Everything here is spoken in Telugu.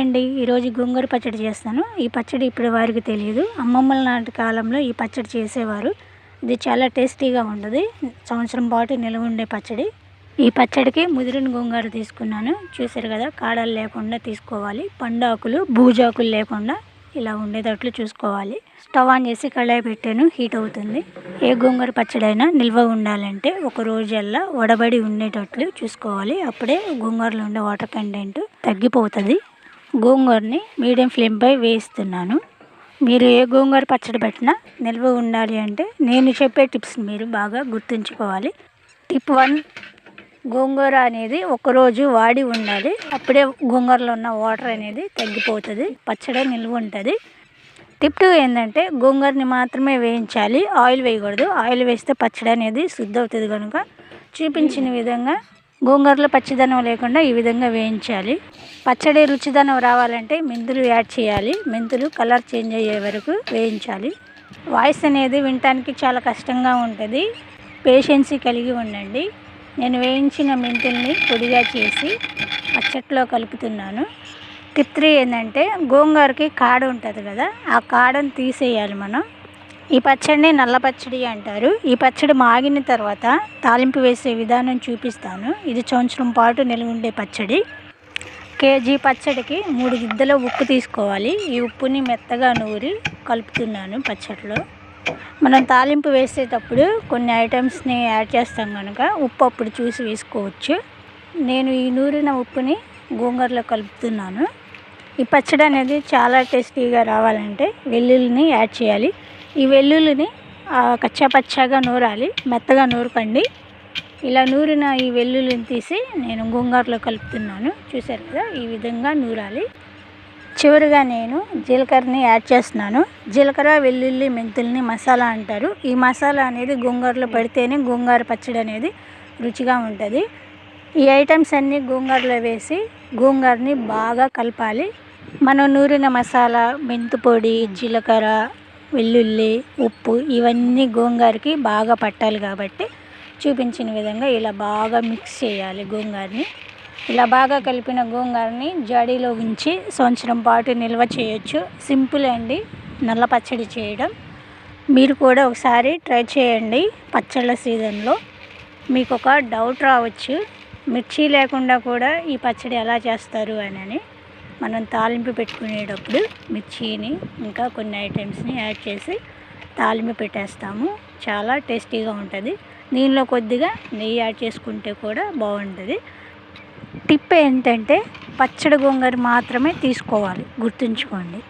అండి ఈరోజు గోంగూర పచ్చడి చేస్తాను. ఈ పచ్చడి ఇప్పుడు వారికి తెలియదు. అమ్మమ్మల నాటి కాలంలో ఈ పచ్చడి చేసేవారు. ఇది చాలా టేస్టీగా ఉండదు. సంవత్సరం పాటు నిల్వ ఉండే పచ్చడి. ఈ పచ్చడికి ముదిరిన గోంగూర తీసుకున్నాను. చూసారు కదా కాడలు లేకుండా తీసుకోవాలి. పండాకులు బూజాకులు లేకుండా ఇలా ఉండేటట్లు చూసుకోవాలి. స్టవ్ ఆన్ చేసి కళాయి పెట్టాను. హీట్ అవుతుంది. ఏ గోంగూర పచ్చడి అయినా నిల్వ ఉండాలంటే ఒక రోజల్లా వడబడి ఉండేటట్లు చూసుకోవాలి. అప్పుడే గోంగూరలో ఉండే వాటర్ కంటెంట్ తగ్గిపోతుంది. గోంగూరని మీడియం ఫ్లేమ్పై వేయిస్తున్నాను. మీరు ఏ గోంగూర పచ్చడి పెట్టినా నిల్వ ఉండాలి అంటే నేను చెప్పే టిప్స్ మీరు బాగా గుర్తుంచుకోవాలి. టిప్ వన్ గోంగూర అనేది ఒకరోజు వాడి ఉండాలి. అప్పుడే గోంగూరలో ఉన్న వాటర్ అనేది తగ్గిపోతుంది పచ్చడి నిల్వ ఉంటుంది. టిప్ టూ ఏంటంటే గోంగూరని మాత్రమే వేయించాలి. ఆయిల్ వేయకూడదు. ఆయిల్ వేస్తే పచ్చడి అనేది శుద్ధి అవుతుంది కనుక చూపించిన విధంగా గోంగూరలో పచ్చిదనం లేకుండా ఈ విధంగా వేయించాలి. పచ్చడి రుచిదనం రావాలంటే మెంతులు యాడ్ చేయాలి. మెంతులు కలర్ చేంజ్ అయ్యే వరకు వేయించాలి. వాయిస్ అనేది వినటానికి చాలా కష్టంగా ఉంటుంది. పేషెన్సీ కలిగి ఉండండి. నేను వేయించిన మెంతుల్ని పొడిగా చేసి పచ్చట్లో కలుపుతున్నాను. టిప్ త్రీ ఏంటంటే గోంగూరకి కాడ ఉంటుంది కదా ఆ కాడను తీసేయాలి మనం. ఈ పచ్చడిని నల్ల పచ్చడి అంటారు. ఈ పచ్చడి మాగిన తర్వాత తాలింపు వేసే విధానం చూపిస్తాను. ఇది సంవత్సరం పాటు నిల్వ ఉండే పచ్చడి. కేజీ పచ్చడికి మూడు గిద్దల ఉప్పు తీసుకోవాలి. ఈ ఉప్పుని మెత్తగా నూరి కలుపుతున్నాను పచ్చడిలో. మనం తాలింపు వేసేటప్పుడు కొన్ని ఐటమ్స్ని యాడ్ చేస్తాం కనుక ఉప్పు అప్పుడు చూసి వేసుకోవచ్చు. నేను ఈ నూరిన ఉప్పుని గోంగూరలో కలుపుతున్నాను. ఈ పచ్చడి అనేది చాలా టేస్టీగా రావాలంటే వెల్లుల్లిని యాడ్ చేయాలి. ఈ వెల్లుల్లిని కచ్చాపచ్చాగా నూరాలి మెత్తగా నూరకండి. ఇలా నూరిన ఈ వెల్లుల్లిని తీసి నేను గోంగూరలో కలుపుతున్నాను. చూశారు కదా ఈ విధంగా నూరాలి. చివరిగా నేను జీలకర్రని యాడ్ చేస్తున్నాను. జీలకర్ర వెల్లుల్లి మెంతుల్ని మసాలా అంటారు. ఈ మసాలా అనేది గోంగూరలో పడితేనే గోంగూర పచ్చడి అనేది రుచిగా ఉంటుంది. ఈ ఐటమ్స్ అన్నీ గోంగూరలో వేసి గోంగూరని బాగా కలపాలి. మనం నూరిన మసాలా మెంతు పొడి జీలకర్ర వెల్లుల్లి ఉప్పు ఇవన్నీ గోంగూరకి బాగా పట్టాలి కాబట్టి చూపించిన విధంగా ఇలా బాగా మిక్స్ చేయాలి గోంగూరని. ఇలా బాగా కలిపిన గోంగూరని జాడీలో ఉంచి సంవత్సరం పాటు నిల్వ చేయొచ్చు. సింపుల్ అండి. నల్ల పచ్చడి చేయడం. మీరు కూడా ఒకసారి ట్రై చేయండి పచ్చళ్ళ సీజన్లో. మీకు ఒక డౌట్ రావచ్చు. మిర్చి లేకుండా కూడా ఈ పచ్చడి ఎలా చేస్తారు అని మనం తాలింపు పెట్టుకునేటప్పుడు మిర్చిని ఇంకా కొన్ని ఐటమ్స్ని యాడ్ చేసి తాలింపు పెట్టేస్తాము. చాలా టేస్టీగా ఉంటుంది. దీనిలో కొద్దిగా నెయ్యి యాడ్ చేసుకుంటే కూడా బాగుంటుంది. టిప్ ఏంటంటే పచ్చడి గోంగూర మాత్రమే తీసుకోవాలి. గుర్తుంచుకోండి.